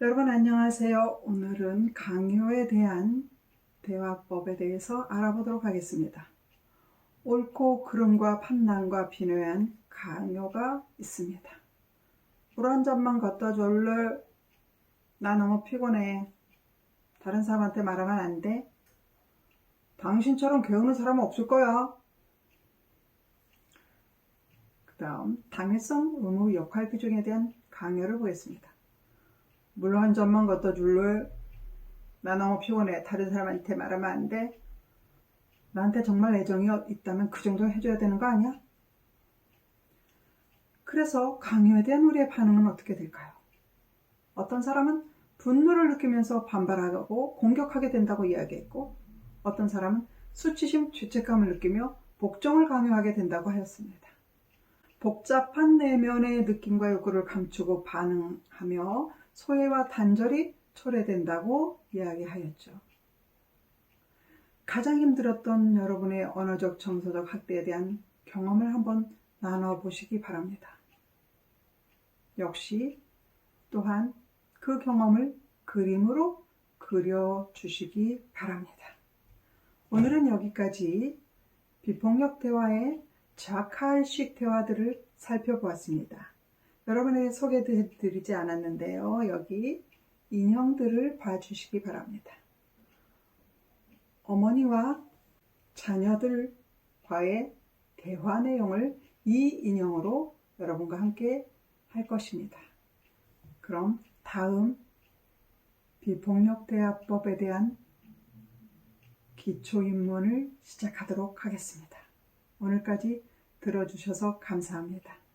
여러분 안녕하세요. 오늘은 강요에 대한 대화법에 대해서 알아보도록 하겠습니다. 옳고 그름과 판단과 비교한 강요가 있습니다. 물 한 잔만 갖다 줄래? 나 너무 피곤해. 다른 사람한테 말하면 안 돼? 당신처럼 게으른 사람은 없을 거야. 그 다음 당위성 의무 역할 규정에 대한 강요를 보겠습니다. 물 한 잔만 갖다 줄래? 나 너무 피곤해. 다른 사람한테 말하면 안 돼? 나한테 정말 애정이 있다면 그 정도 해줘야 되는 거 아니야? 그래서 강요에 대한 우리의 반응은 어떻게 될까요? 어떤 사람은 분노를 느끼면서 반발하고 공격하게 된다고 이야기했고, 어떤 사람은 수치심, 죄책감을 느끼며 복종을 강요하게 된다고 하였습니다. 복잡한 내면의 느낌과 욕구를 감추고 반응하며 소외와 단절이 초래된다고 이야기하였죠. 가장 힘들었던 여러분의 언어적 정서적 학대에 대한 경험을 한번 나눠보시기 바랍니다. 역시 또한 그 경험을 그림으로 그려주시기 바랍니다. 오늘은 여기까지 비폭력 대화의 자칼식 대화들을 살펴보았습니다. 여러분에게 소개해드리지 않았는데요. 여기 인형들을 봐주시기 바랍니다. 어머니와 자녀들과의 대화 내용을 이 인형으로 여러분과 함께 할 것입니다. 그럼 다음 비폭력 대화법에 대한 기초 입문을 시작하도록 하겠습니다. 오늘까지 들어주셔서 감사합니다.